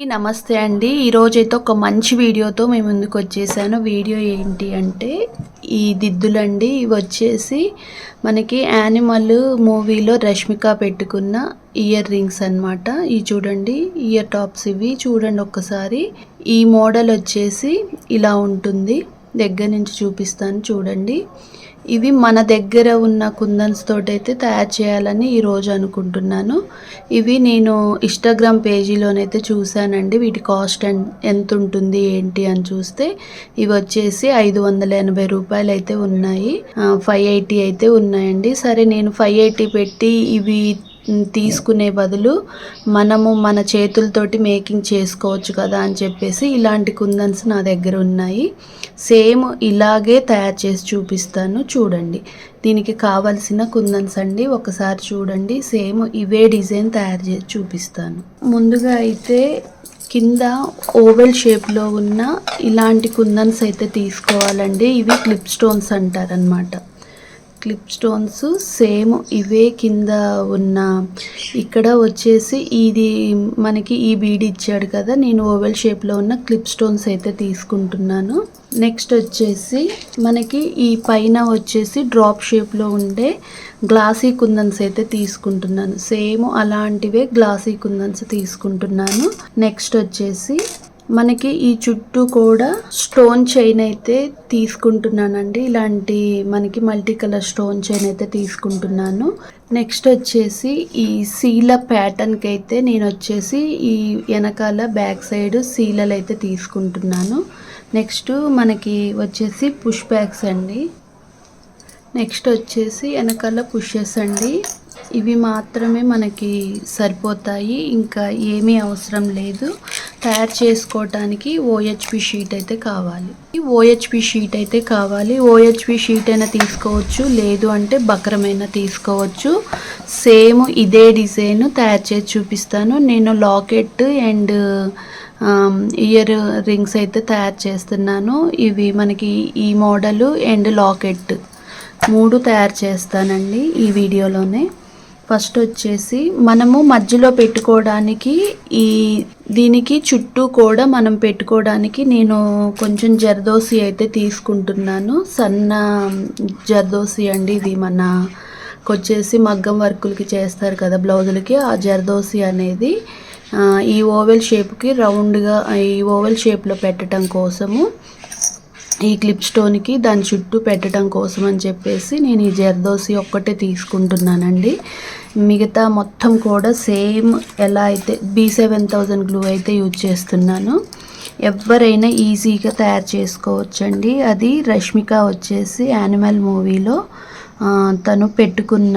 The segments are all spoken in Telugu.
నమస్తే అండి. ఈరోజైతే ఒక మంచి వీడియోతో మేము ముందుకు వచ్చేసాను. వీడియో ఏంటి అంటే ఈ దిద్దులండి ఇవి వచ్చేసి మనకి యానిమల్ మూవీలో రష్మిక పెట్టుకున్న ఇయర్ రింగ్స్ అన్నమాట. ఇవి చూడండి ఇయర్ టాప్స్ ఇవి. చూడండి ఒక్కసారి. ఈ మోడల్ వచ్చేసి ఇలా ఉంటుంది. దగ్గర నుంచి చూపిస్తాను చూడండి. ఇవి మన దగ్గర ఉన్న కుందన్స్ తోటైతే తయారు చేయాలని ఈరోజు అనుకుంటున్నాను. ఇవి నేను ఇన్స్టాగ్రామ్ పేజీలోనైతే చూశానండి. వీటి కాస్ట్ ఎంత ఉంటుంది ఏంటి అని చూస్తే ఇవి వచ్చేసి ఐదు వందల ఎనభై రూపాయలు అయితే ఉన్నాయి ఫైవ్ ఎయిటీ అయితే ఉన్నాయండి. సరే నేను ఫైవ్ ఎయిటీ పెట్టి ఇవి తీసుకునే బదులు మనము మన చేతులతోటి మేకింగ్ చేసుకోవచ్చు కదా అని చెప్పేసి ఇలాంటి కుందన్స్ నా దగ్గర ఉన్నాయి. సేమ్ ఇలాగే తయారు చేసి చూపిస్తాను. చూడండి. దీనికి కావలసిన కుందన్స్ అండి ఒకసారి చూడండి. సేమ్ ఇవే డిజైన్ తయారు చేసి చూపిస్తాను. ముందుగా అయితే కింద ఓవెల్ షేప్లో ఉన్న ఇలాంటి కుందన్స్ అయితే తీసుకోవాలండి. ఇవి క్లిప్ స్టోన్స్ అంటారనమాట క్లిప్ స్టోన్స్ సేమ్ ఇవే కింద ఉన్న ఇక్కడ వచ్చేసి ఇది మనకి ఈ బీడ్ ఇచ్చాడు కదా నేను ఓవెల్ షేప్లో ఉన్న క్లిప్ స్టోన్స్ అయితే తీసుకుంటున్నాను. నెక్స్ట్ వచ్చేసి మనకి ఈ పైన వచ్చేసి డ్రాప్ షేప్లో ఉండే గ్లాసీ కుందన్స్ అయితే తీసుకుంటున్నాను. సేమ్ అలాంటివే గ్లాసీ కుందన్స్ తీసుకుంటున్నాను. నెక్స్ట్ వచ్చేసి మనకి ఈ చుట్టూ కూడా స్టోన్ చైన్ అయితే తీసుకుంటున్నానండి. ఇలాంటి మనకి మల్టీ కలర్ స్టోన్ చైన్ అయితే తీసుకుంటున్నాను. నెక్స్ట్ వచ్చేసి ఈ సీల ప్యాటర్న్కి అయితే నేను వచ్చేసి ఈ వెనకాల బ్యాక్ సైడ్ సీలలు అయితే తీసుకుంటున్నాను. నెక్స్ట్ మనకి వచ్చేసి పుష్ బ్యాగ్స్ అండి. నెక్స్ట్ వచ్చేసి వెనకాల పుషెస్ అండి. ఇవి మాత్రమే మనకి సరిపోతాయి. ఇంకా ఏమీ అవసరం లేదు. తయారు చేసుకోవటానికి ఓహెచ్పి షీట్ అయితే కావాలి. ఈ ఓహెచ్పి షీట్ అయితే కావాలి. ఓహెచ్పి షీట్ అయినా తీసుకోవచ్చు లేదు అంటే బక్రమైనా తీసుకోవచ్చు. సేమ్ ఇదే డిజైన్ తయారు చేసి చూపిస్తాను. నేను లాకెట్ అండ్ ఇయర్ రింగ్స్ అయితే తయారు చేస్తున్నాను. ఇవి మనకి ఈ మోడలు అండ్ లాకెట్ మూడు తయారు చేస్తానండి ఈ వీడియోలోనే. ఫస్ట్ వచ్చేసి మనము మధ్యలో పెట్టుకోవడానికి ఈ దీనికి చుట్టూ కూడా మనం పెట్టుకోవడానికి నేను కొంచెం జర్దోసి అయితే తీసుకుంటున్నాను. సన్న జర్దోసి అండి ఇది మన వచ్చేసి మగ్గం వర్కులకి చేస్తారు కదా బ్లౌజులకి. ఆ జర్దోసి అనేది ఈ ఓవెల్ షేప్కి రౌండ్గా ఈ ఓవెల్ షేప్లో పెట్టడం కోసము ఈ క్లిప్ స్టోన్కి దాని చుట్టూ పెట్టడం కోసం అని చెప్పేసి నేను ఈ జర్దోసి ఒక్కటే తీసుకుంటున్నానండి. మిగతా మొత్తం కూడా సేమ్ ఎలా అయితే బీ సెవెన్ థౌజండ్ గ్లూ అయితే యూజ్ చేస్తున్నాను. ఎవరైనా ఈజీగా తయారు చేసుకోవచ్చండి. అది రష్మిక వచ్చేసి యానిమల్ మూవీలో తను పెట్టుకున్న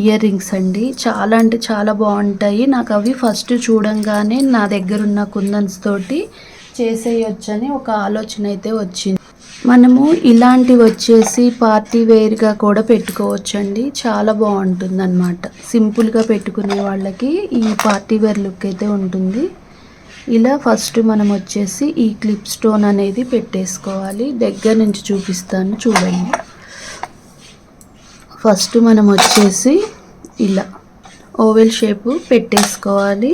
ఇయర్ రింగ్స్ అండి. చాలా అంటే చాలా బాగుంటాయి. నాకు అవి ఫస్ట్ చూడంగానే నా దగ్గర ఉన్న కుందన్స్ తోటి చేసేయొచ్చని ఒక ఆలోచన అయితే వచ్చింది. మనము ఇలాంటివి వచ్చేసి పార్టీ వేర్గా కూడా పెట్టుకోవచ్చండి. చాలా బాగుంటుంది అనమాట సింపుల్గా పెట్టుకునే వాళ్ళకి ఈ పార్టీ వేర్ లుక్ అయితే ఉంటుంది. ఇలా ఫస్ట్ మనం వచ్చేసి ఈ క్లిప్ స్టోన్ అనేది పెట్టేసుకోవాలి. దగ్గర నుంచి చూపిస్తాను చూడండి. ఫస్ట్ మనం వచ్చేసి ఇలా ఓవెల్ షేపు పెట్టేసుకోవాలి.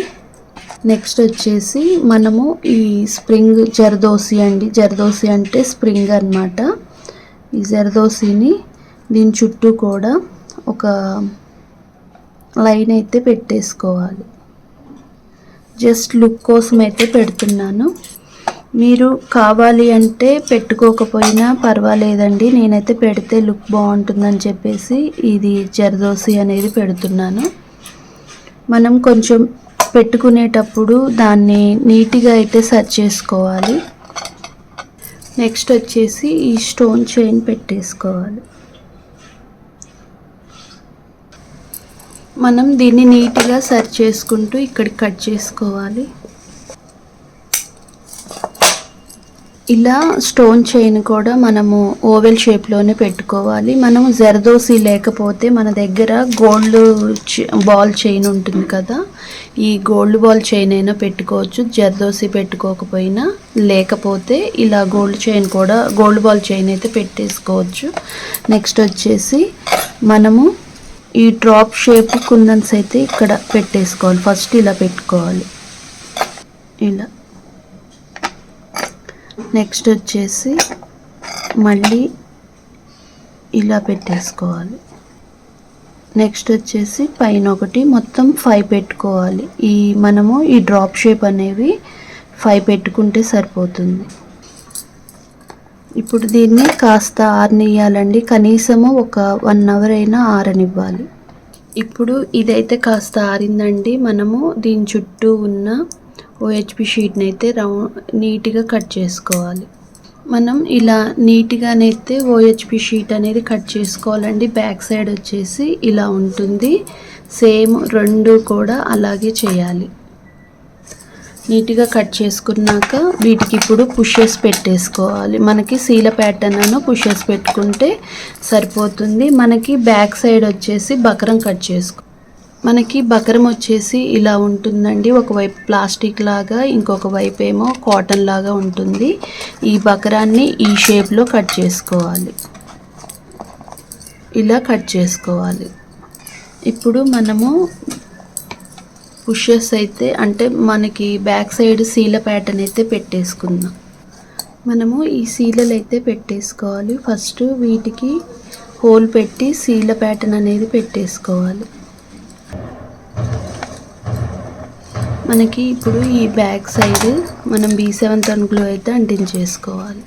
నెక్స్ట్ వచ్చేసి మనము ఈ స్ప్రింగ్ జరదోసి అండి. జరదోసి అంటే స్ప్రింగ్ అన్నమాట. ఈ జరదోసిని దీని చుట్టూ కూడా ఒక లైన్ అయితే పెట్టేసుకోవాలి. జస్ట్ లుక్ కోసం అయితే పెడుతున్నాను. మీరు కావాలి అంటే పెట్టుకోకపోయినా పర్వాలేదండి. నేనైతే పెడితే లుక్ బాగుంటుందని చెప్పేసి ఇది జరదోసి అనేది పెడుతున్నాను. మనం కొంచెం పెట్టుకునేటప్పుడు దాన్ని నీట్గా అయితే సర్చ్ చేసుకోవాలి. నెక్స్ట్ వచ్చేసి ఈ స్టోన్ చైన్ పెట్టేసుకోవాలి. మనం దీన్ని నీట్గా సర్చ్ చేసుకుంటూ ఇక్కడ కట్ చేసుకోవాలి. ఇలా స్టోన్ చైన్ కూడా మనము ఓవెల్ షేప్లోనే పెట్టుకోవాలి. మనము జర్దోసి లేకపోతే మన దగ్గర గోల్డ్ బాల్ చైన్ ఉంటుంది కదా. ఈ గోల్డ్ బాల్ చైన్ అయినా పెట్టుకోవచ్చు. జర్దోసి పెట్టుకోకపోయినా లేకపోతే ఇలా గోల్డ్ చైన్ కూడా గోల్డ్ బాల్ చైన్ అయితే పెట్టేసుకోవచ్చు. నెక్స్ట్ వచ్చేసి మనము ఈ డ్రాప్ షేప్ కుందన్స్ అయితే ఇక్కడ పెట్టేసుకోవాలి. ఫస్ట్ ఇలా పెట్టుకోవాలి. ఇలా. నెక్స్ట్ వచ్చేసి మళ్ళీ ఇలా పెట్టేసుకోవాలి. నెక్స్ట్ వచ్చేసి పైన ఒకటి మొత్తం ఫైవ్ పెట్టుకోవాలి. ఈ మనము ఈ డ్రాప్ షేప్ అనేవి ఫైవ్ పెట్టుకుంటే సరిపోతుంది. ఇప్పుడు దీన్ని కాస్త ఆరనియాలండి కనీసము ఒక వన్ అవర్ అయినా ఆరనివ్వాలి. ఇప్పుడు ఇదైతే కాస్త ఆరిందండి. మనము దీని చుట్టూ ఉన్న ఓహెచ్పి షీట్ని అయితే రౌండ్ నీట్గా కట్ చేసుకోవాలి. మనం ఇలా నీట్గానైతే ఓహెచ్పి షీట్ అనేది కట్ చేసుకోవాలండి. బ్యాక్ సైడ్ వచ్చేసి ఇలా ఉంటుంది. సేమ్ రెండు కూడా అలాగే చేయాలి. నీట్గా కట్ చేసుకున్నాక వీటికి ఇప్పుడు పుషెస్ పెట్టేసుకోవాలి. మనకి సీల ప్యాటర్న్ అను పుషెస్ పెట్టుకుంటే సరిపోతుంది. మనకి బ్యాక్ సైడ్ వచ్చేసి బకరం కట్ చేసుకో మనకి బకరం వచ్చేసి ఇలా ఉంటుందండి. ఒకవైపు ప్లాస్టిక్ లాగా ఇంకొక వైపు ఏమో కాటన్ లాగా ఉంటుంది. ఈ బకరాన్ని ఈ షేప్లో కట్ చేసుకోవాలి. ఇలా కట్ చేసుకోవాలి. ఇప్పుడు మనము పుషెస్ అయితే అంటే మనకి బ్యాక్ సైడ్ సీల ప్యాటర్న్ అయితే పెట్టేసుకుందాం. మనము ఈ సీలలు అయితే పెట్టేసుకోవాలి. ఫస్ట్ వీటికి హోల్ పెట్టి సీల ప్యాటర్న్ అనేది పెట్టేసుకోవాలి. మనకి ఇప్పుడు ఈ బ్యాక్ సైడ్ మనం బీ సెవెన్ తణుకులు అయితే అంటించేసుకోవాలి.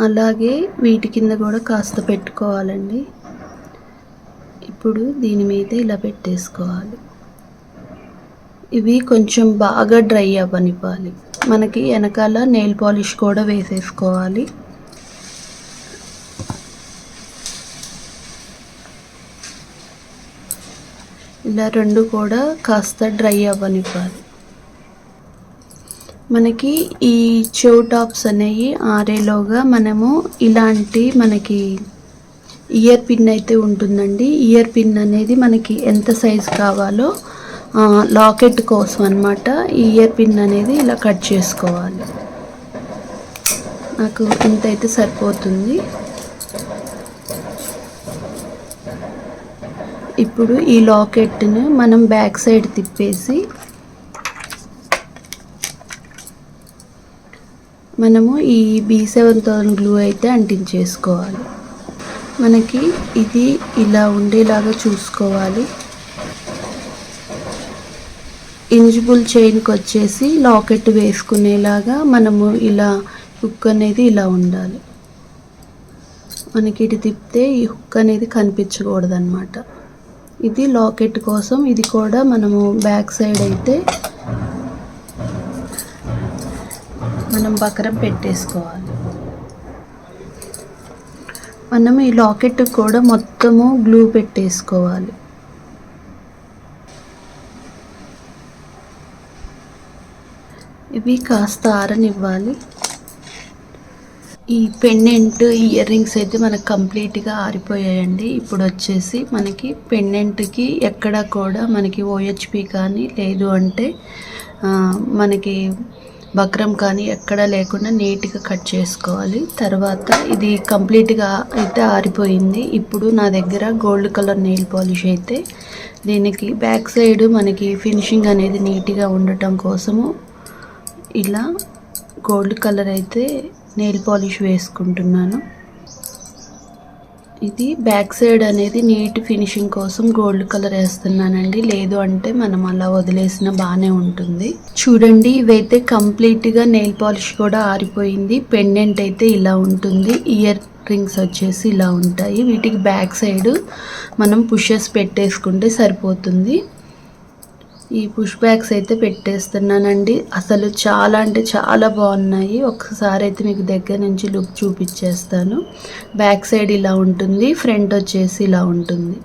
అలాగే వీటి కింద కూడా కాస్త పెట్టుకోవాలండి. ఇప్పుడు దీని మీద ఇలా పెట్టేసుకోవాలి. ఇవి కొంచెం బాగా డ్రై అవ్వనివ్వాలి. మనకి వెనకాల నెయిల్ పాలిష్ కూడా వేసేసుకోవాలి. ఇలా రెండు కూడా కాస్త డ్రై అవ్వనివ్వాలి. మనకి ఈ చెవు టాప్స్ అనేవి ఆరేలోగా మనము ఇలాంటి మనకి ఇయర్ పిన్ అయితే ఉంటుందండి. ఇయర్ పిన్ అనేది మనకి ఎంత సైజ్ కావాలో లాకెట్ కోసం అనమాట ఈ ఇయర్ పిన్ అనేది ఇలా కట్ చేసుకోవాలి. నాకు ఇంత అయితే సరిపోతుంది. ఇప్పుడు ఈ లాకెట్ను మనం బ్యాక్ సైడ్ తిప్పేసి మనము ఈ బీ సెవెన్ థౌసండ్ గ్లూ అయితే అంటించేసుకోవాలి. మనకి ఇది ఇలా ఉండేలాగా చూసుకోవాలి. ఇంజిబుల్ చైన్కి వచ్చేసి లాకెట్ వేసుకునేలాగా మనము ఇలా హుక్ అనేది ఇలా ఉండాలి. మనకి ఇటు తిప్పితే ఈ హుక్ అనేది కనిపించకూడదనమాట ఇది లాకెట్ కోసం ఇది కూడా మనము బ్యాక్ సైడ్ అయితే మనం బకరం పెట్టేసుకోవాలి. మనం ఈ లాకెట్ కూడా మొత్తము గ్లూ పెట్టేసుకోవాలి. ఇవి కాస్త ఆరనివ్వాలి. ఈ పెండెంట్ ఇయర్ రింగ్స్ అయితే మనకు కంప్లీట్గా ఆరిపోయాయండి. ఇప్పుడు వచ్చేసి మనకి పెండెంట్కి ఎక్కడ కూడా మనకి ఓహెచ్పి కానీ లేదు అంటే మనకి బక్రం కానీ ఎక్కడ లేకుండా నీట్గా కట్ చేసుకోవాలి. తర్వాత ఇది కంప్లీట్గా అయితే ఆరిపోయింది. ఇప్పుడు నా దగ్గర గోల్డ్ కలర్ నెయిల్ పాలిష్ అయితే దీనికి బ్యాక్ సైడ్ మనకి ఫినిషింగ్ అనేది నీట్గా ఉండటం కోసము ఇలా గోల్డ్ కలర్ అయితే నెయిల్ పాలిష్ వేసుకుంటున్నాను. ఇది బ్యాక్ సైడ్ అనేది నీట్ ఫినిషింగ్ కోసం గోల్డ్ కలర్ వేస్తున్నానండి. లేదు అంటే మనం అలా వదిలేసిన బాగానే ఉంటుంది. చూడండి ఇవైతే కంప్లీట్గా నెయిల్ పాలిష్ కూడా ఆరిపోయింది. పెండెంట్ అయితే ఇలా ఉంటుంది. ఇయర్ రింగ్స్ వచ్చేసి ఇలా ఉంటాయి. వీటికి బ్యాక్ సైడ్ మనం పుషెస్ పెట్టేసుకుంటే సరిపోతుంది. ఈ పుష్ బ్యాగ్స్ అయితే పెట్టేస్తున్నానండి. అసలు చాలా అంటే చాలా బాగున్నాయి. ఒకసారి అయితే మీకు దగ్గర నుంచి లుక్ చూపించేస్తాను. బ్యాక్ సైడ్ ఇలా ఉంటుంది ఫ్రంట్ వచ్చేసి ఇలా ఉంటుంది.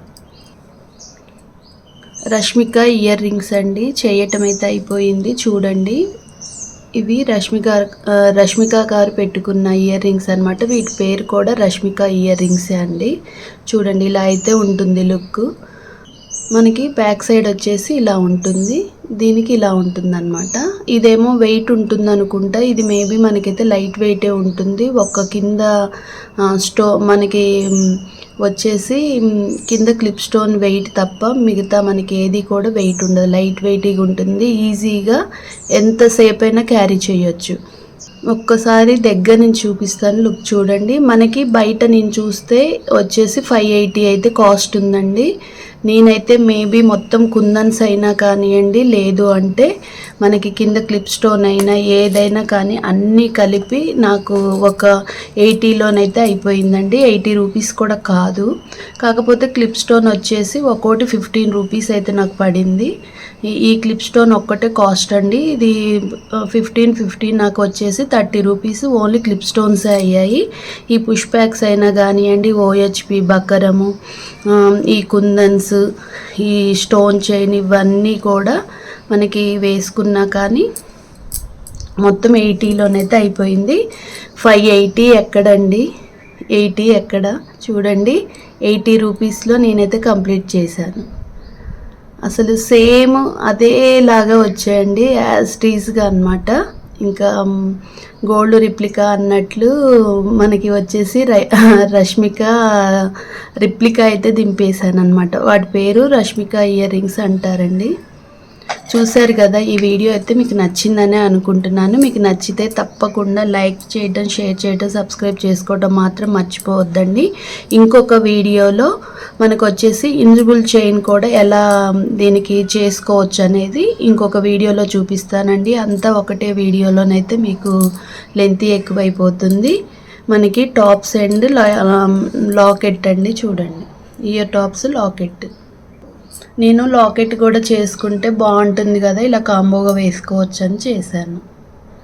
రష్మిక ఇయర్ రింగ్స్ అండి. చేయటం అయితే అయిపోయింది. చూడండి. ఇవి రష్మిక రష్మిక గారు పెట్టుకున్న ఇయర్ రింగ్స్ అనమాట వీటి పేరు కూడా రష్మిక ఇయర్ రింగ్సే అండి. చూడండి ఇలా అయితే ఉంటుంది లుక్ మనకి బ్యాక్ సైడ్ వచ్చేసి ఇలా ఉంటుంది. దీనికి ఇలా ఉంటుంది అనమాట ఇదేమో వెయిట్ ఉంటుంది అనుకుంటా ఇది మేబీ మనకైతే లైట్ వెయిటే ఉంటుంది. ఒక్క కింద స్టో మనకి వచ్చేసి కింద క్లిప్ స్టోన్ వెయిట్ తప్ప మిగతా మనకి ఏది కూడా వెయిట్ ఉండదు. లైట్ వెయిట్గా ఉంటుంది. ఈజీగా ఎంతసేపు అయినా క్యారీ చేయొచ్చు. ఒక్కసారి దగ్గర నుంచి చూపిస్తాను. లుక్ చూడండి. మనకి బయట నేను చూస్తే వచ్చేసి ఫైవ్ ఎయిటీ అయితే కాస్ట్ ఉందండి. నేనైతే మేబీ మొత్తం కుందన్స్ అయినా కానివ్వండి లేదు అంటే మనకి కింద క్లిప్ స్టోన్ అయినా ఏదైనా కానీ అన్నీ కలిపి నాకు ఒక ఎయిటీలోనైతే అయిపోయిందండి. ఎయిటీ రూపీస్ కూడా కాదు. కాకపోతే క్లిప్ స్టోన్ వచ్చేసి ఒక్కోటి ఫిఫ్టీన్ రూపీస్ అయితే నాకు పడింది. ఈ- క్లిప్ స్టోన్ ఒక్కటే కాస్ట్ అండి. ఇది ఫిఫ్టీన్ ఫిఫ్టీన్ నాకు వచ్చేసి thirty rupees only clip stones అయ్యాయి. ఈ పుష్ ప్యాక్స్ అయినా కానివ్వండి ఓహెచ్పి బకరము ఈ కుందన్స్ ఈ స్టోన్ చైన్ ఇవన్నీ కూడా మనకి వేసుకున్నా కానీ మొత్తం ఎయిటీలోనైతే అయిపోయింది. ఫైవ్ ఎయిటీ ఎక్కడండి? ఎయిటీ ఎక్కడ? చూడండి. ఎయిటీ రూపీస్లో నేనైతే కంప్లీట్ చేశాను. అసలు సేమ్ అదేలాగా వచ్చాయండి యాజ్ టీజ్గా అనమాట ఇంకా గోల్డ్ రిప్లికా అన్నట్లు మనకి వచ్చేసి రష్మిక రిప్లికా అయితే దింపేశాను అనమాట వాటి పేరు రష్మిక ఇయర్ రింగ్స్ అంటారండి. చూశారు కదా ఈ వీడియో అయితే మీకు నచ్చిందనే అనుకుంటున్నాను. మీకు నచ్చితే తప్పకుండా లైక్ చేయడం షేర్ చేయడం సబ్స్క్రైబ్ చేసుకోవడం మాత్రం మర్చిపోవద్దండి. ఇంకొక వీడియోలో మనకు వచ్చేసి ఇన్జిబుల్ చైన్ కూడా ఎలా దీనికి చేసుకోవచ్చు అనేది ఇంకొక వీడియోలో చూపిస్తానండి. అంతా ఒకటే వీడియోలోనైతే మీకు లెంత్ ఎక్కువైపోతుంది. మనకి టాప్స్ అండ్ లాకెట్ um, అండి చూడండి. ఇయర్ టాప్స్ లాకెట్ నేను లాకెట్ కూడా చేసుకుంటే బాగుంటుంది కదా ఇలా కాంబోగా వేసుకోవచ్చు అని చేశాను.